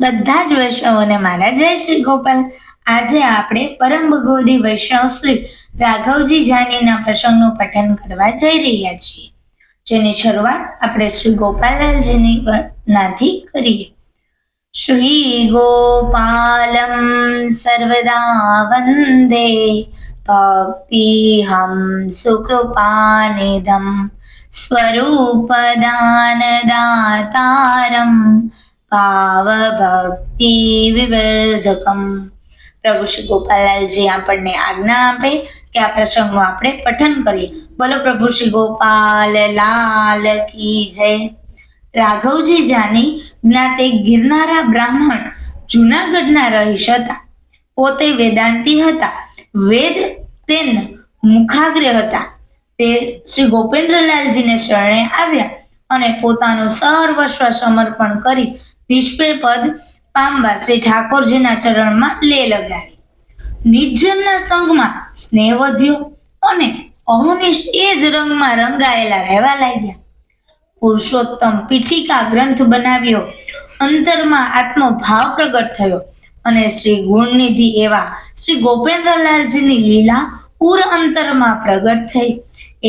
બધા જ વૈષ્ણવોને મારા જય શ્રી ગોપાલ. આજે આપણે પરમ ભગવદી વૈષ્ણવ શ્રી રાઘવજી જાનીના પ્રસંગનું પઠન કરવા જઈ રહ્યા છીએ, જેની શરૂઆત આપણે શ્રી ગોપાલલાલજીની નાથી કરીએ. શ્રી ગોપાલમ સર્વદા વંદે ભક્તિહમ સુકૃપાનિધમ, સ્વરૂપદાનદાતારમ ભાવભક્તિ વિવર્ધકમ પ્રભુ શ્રી ગોપાલાલજી આપણને આજ્ઞા આપે કે આ પ્રસંગનું આપણે પઠન કરીએ। બોલો પ્રભુ શ્રી ગોપાલ, લાલ કી જય। રાઘવજી જાની જ્ઞાતે ગિરનારા બ્રાહ્મણ જુનાગઢના રહીશ હતા। પોતે વેદાંતી હતા। વેદ તેન મુખાગ્રહ હતા। તે શ્રી ગોપેન્દ્રલાલજીને શરણે આવ્યા અને પોતાનું સર્વસ્વ સમર્પણ કરી નિષ્ફળ પદ પામવા શ્રી ઠાકોરજીના ચરણમાં લે લગાડી. નિર્જનના સંગમાં સ્નેહ વધ્યો અને અહોનિષ્ઠ એ જ રંગમાં રંગાયેલા રહેવા લાગ્યા. પુરુષોત્તમ પીઠિકા ગ્રંથ બનાવ્યો. અંતરમાં આત્મભાવ પ્રગટ થયો અને શ્રી ગુણનિધિ એવા શ્રી ગોપેન્દ્રલાલજીની લીલા પૂર અંતરમાં પ્રગટ થઈ.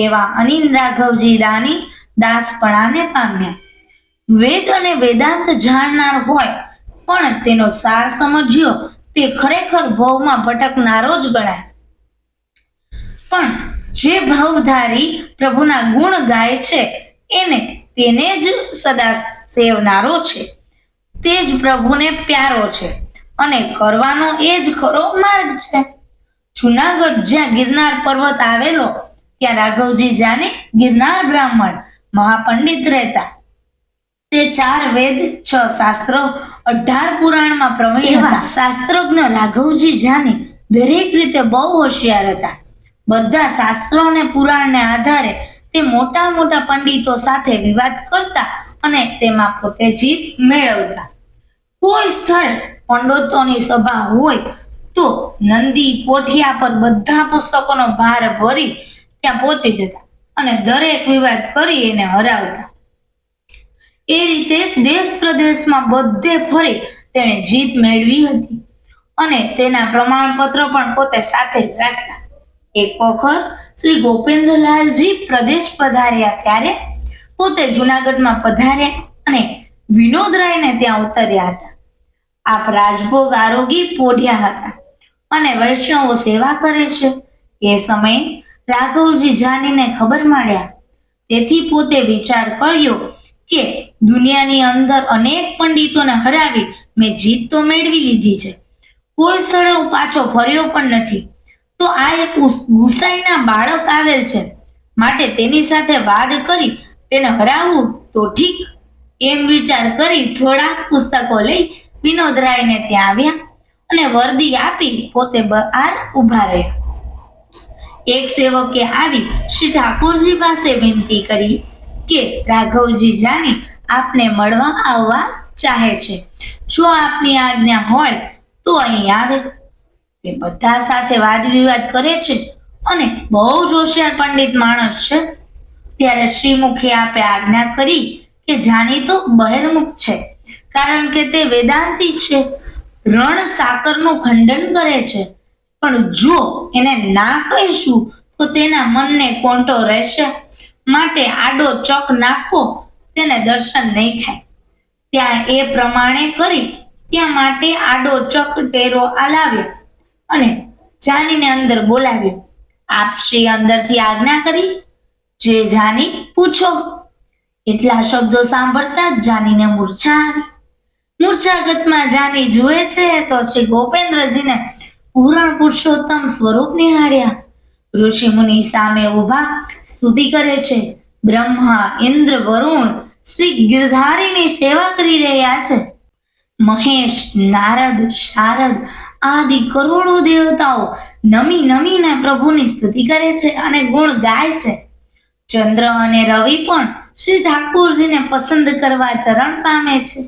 એવા અનિલ રાઘવજી દાની દાસપણાને પામ્યા. વેદ અને વેદાંત જાણનાર હોય, પણ તેનો સાર સમજ્યો, તે ખરેખર ભવમાં ભટકનારો જ ગણાય. પણ જે ભવધારી પ્રભુના ગુણ ગાય છે, એને તેને જ સદા સેવનારો છે. તે જ પ્રભુને પ્યારો છે અને કરવાનો એ જ ખરો માર્ગ છે. જુનાગઢ જ્યાં ગિરનાર પર્વત આવેલો, ત્યાં રાઘવજી જાને ગિરનાર બ્રાહ્મણ, મહાપંડિત રહેતા. તે ચાર વેદ છ શાસ્ત્રો અઢાર પુરાણમાં પ્રવીણ એવા શાસ્ત્રજ્ઞ રાઘવજી જાની દરેક રીતે બહુ હોશિયાર હતા. બધા શાસ્ત્રો અને પુરાણને આધારે તે મોટા મોટા પંડિતો સાથે વિવાદ કરતા અને તેમાં પોતે જીત મેળવતા. કોઈ સ્થળ પંડિતોની સભા હોય તો નંદી પોઠિયા પર બધા પુસ્તકોનો ભાર ભરી ત્યાં પહોંચી જતા અને દરેક વિવાદ કરી એને હરાવતા. એ રીતે દેશ પ્રદેશમાં બધે ફરી તેણે જીત મેળવી હતી. અને તેના પ્રમાણપત્ર પણ પોતે સાથે જ રાખતા. એક વખત શ્રી ગોપેન્દ્રલાલજી પ્રદેશ પધાર્યા ત્યારે પોતે જુનાગઢમાં પધાર્યા અને વિનોદરાયને ત્યાં ઉતર્યા હતા. આપ રાજભોગ આરોગી પોઢ્યા હતા અને વૈષ્ણવો સેવા કરે છે. એ સમયે રાઘવજી જાનીને ખબર મળ્યા તેથી પોતે વિચાર કર્યો કે દુનિયાની અંદર અનેક પંડિતોને હરાવી મેં જીત તો મેળવી લીધી છે. કોઈ સ્થળે હું પાછો ફર્યો પણ નથી. તો આ એક ગુસાઈના બાળક આવેલ છે. માટે તેની સાથે વાદ કરી તેને હરાવવું તો ઠીક. એમ વિચાર કરી થોડા પુસ્તકો લઈ વિનોદરાયને ત્યાં આવ્યા અને વર્દી આપી પોતે બહાર ઊભા રહ્યા. એક સેવકે આવી શ્રી ઠાકોરજી પાસે વિનંતી કરી કે રાઘવજી જાની આપને મળવા આવવા ચાહે છે. જો આપની આજ્ઞા હોય તો અહીં આવે. તે બધા સાથે વાદ વિવાદ કરે છે અને બહુ જ હોશિયાર પંડિત માણસ છે. ત્યારે શ્રીમુખે આપે આજ્ઞા કરી કે જાની તો બહિર્મુખ છે, કારણ કે તે વેદાંતી છે. રણ સાકરનું ખંડન કરે છે. પણ જો એને ના કહીશું, તો તેના મનને કોંટો રહેશે. માટે આડો ચક નાખો, તેને દર્શન નહીં થાય. ત્યાં એ પ્રમાણે કરી, ત્યાં માટે આડો ચક ટેરો આલાવ્યો અને જાનીને અંદર બોલાવ્યો. આપ શ્રી અંદરથી આજ્ઞા કરી, જે જાની પૂછો. એટલા શબ્દો સાંભળતા જ જાનીને મૂર્છા આવી. મૂર્છાગતમાં જાની જુએ છે તો શ્રી ગોપેન્દ્રજીને પૂરણ પુરુષોત્તમ સ્વરૂપ નિહાળ્યા. ઋષિ મુનિ સામે ઊભા સ્તુતિ કરે છે. બ્રહ્મા, ઇન્દ્ર, વરુણ શ્રી ગિરધારીની સેવા કરી રહ્યા છે. મહેશ, નારદ, શારદ આદિ કરોડો દેવતાઓ નમી નમીને પ્રભુની સ્તુતિ કરે છે અને ગુણ ગાય છે. ચંદ્ર અને રવિ પણ શ્રી ઠાકોરજીને પસંદ કરવા ચરણ પામે છે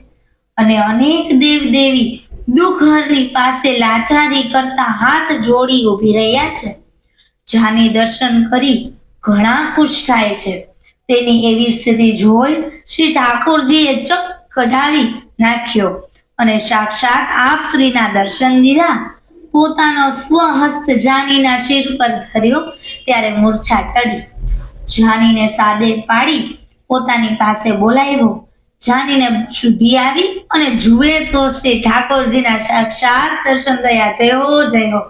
અને અનેક દેવ દેવી દુઃખહરની પાસે લાચારી કરતા હાથ જોડી ઊભી રહ્યા છે. જાની દર્શન કરી ઘણા ખુશ થાય છે. તેની એવી સ્થિતિ જોઈ શ્રી ઠાકોરજીએ ચક કઢાવી નાખ્યો અને સાક્ષાત આપ શ્રીના દર્શન દીધા પોતાનો સ્વહસ્ત જાનીના શિર પર ધર્યો, ત્યારે મૂર્છા ટળી. જાનીને સાદે પાડી પોતાની પાસે બોલાવ્યો. જાનીને શુદ્ધિ આવી અને જુએ તો શ્રી ઠાકોરજીના સાક્ષાત દર્શન થયા. જય હો.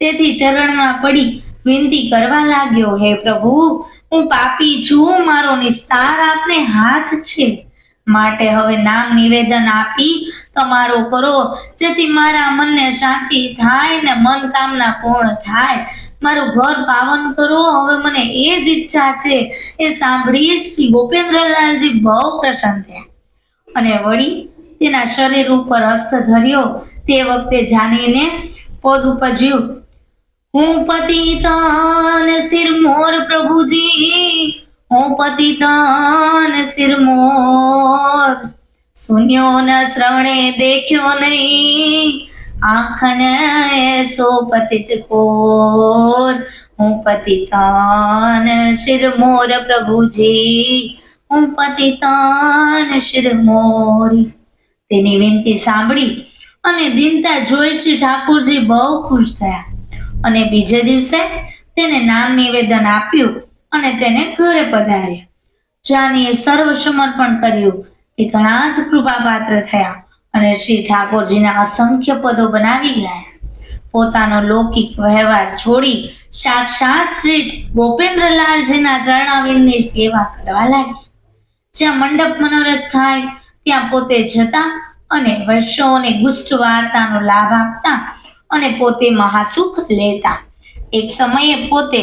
તેથી ચરણમાં પડી વિનંતી કરવા લાગ્યો, હે પ્રભુ, હું પાપી છું, મારો નિસ્તાર આપને હાથ છે. માટે હવે નામ નિવેદન આપી તમારો કરો, જેથી મારા મનને શાંતિ થાય ને મન કામના પૂર્ણ થાય. મારું ઘર પાવન કરો, હવે મને એ જ ઈચ્છા છે. એ સાંભળી શ્રી ગોપેન્દ્રલાલજી બહુ પ્રસન્ન થયા. અને વળી તેના શરીર ઉપર હસ્ત ધર્યો. તે વખતે જાનીને પદ ઉપજ્યું. હું પતિતન સિરમોર પ્રભુજી, હું પતિતન સુન્યો ન શ્રવણે દેખ્યો નહીં, આંખને સો પતિત કોર. હું પતિતન શિરમોર પ્રભુજી, હું પતિતન શિરમોર તેની વિનંતી સાંભળી અને દિનતા જોઈ શ્રી ઠાકોરજી બહુ ખુશ થયા. અને બીજે દિવસે તેને નામ નિવેદન આપ્યું અને તેને ઘરે પધાર્યા. જાનીએ સર્વ સમર્પણ કર્યું તે ઘણા જ કૃપાપાત્ર થયા અને શ્રી ઠાકોરજીના અસંખ્ય પદો બનાવી ગયા પોતાનો લૌકિક વ્યવહાર છોડી સાક્ષાત શ્રી ગોપેન્દ્રલાલજીના ચરણાવિંદની સેવા કરવા લાગી. જ્યાં મંડપ મનોરથ થાય, ત્યાં પોતે જતા અને વર્ષોને ગુષ્ટ વાર્તાનો લાભ આપતા અને પોતે મહાસુખ લેતા. એક સમયે પોતે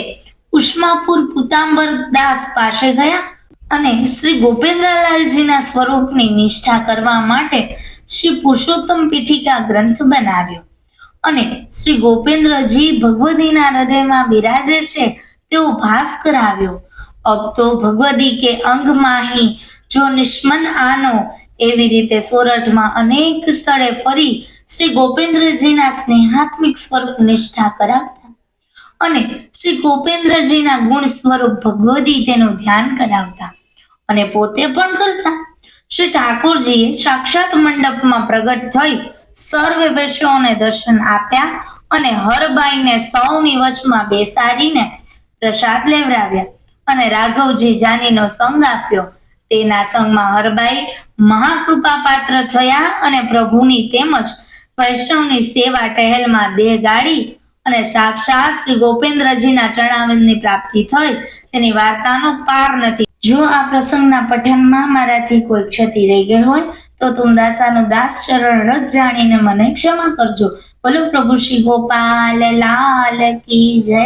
ઉષ્માપુર પુતાંબર દાસ પાસે ગયા અને શ્રી ગોપેન્દ્રલાલજીના સ્વરૂપની નિષ્ઠા કરવા માટે શ્રી પુરુષોત્તમ પીઠિકા ગ્રંથ બનાવ્યો. અને શ્રી ગોપેન્દ્રજી ભગવદીના હૃદયમાં બિરાજે છે તેવો ભાસ કરાવ્યો. અબ તો ભગવદી કે અંગ માહી, જો નિષ્મન આનો, એવી રીતે સોરઠમાં અનેક સ્થળે ફરી શ્રી ગોપેન્દ્રજીના સ્નેહાત્મિક સ્વરૂપ નિષ્ઠા કરાવતા અને શ્રી ગોપેન્દ્રજીના ગુણ સ્વરૂપ ભગવદી તેનું ધ્યાન કરાવતા અને પોતે પણ કરતા. શ્રી ઠાકોરજીએ સાક્ષાત મંડપમાં પ્રગટ થઈ સર્વે વૈષ્ણવને દર્શન આપ્યા અને હરબાઈને સૌની વચમાં બેસાડીને પ્રસાદ લેવડાવ્યા અને રાઘવજી જાનીનો સંગ આપ્યો. તેના સંગમાં હરબાઈ મહાકૃપા પાત્ર થયા અને પ્રભુની તેમજ વૈષ્ણવની સેવા ટહેલમાં દેહ ગાડી અને સાક્ષાત શ્રી ગોપેન્દ્રજીના ચરણાવિંદની પ્રાપ્તિ થઈ, તેની વાર્તાનો પાર નથી. જો આ પ્રસંગના પઠનમાં મારાથી કોઈ ક્ષતિ રહી ગઈ હોય, તો તુમ દાસાનો દાસ ચરણ રસ જાણીને મને ક્ષમા કરજો. બોલો પ્રભુ શ્રી ગોપાલ, લાલ કી જય.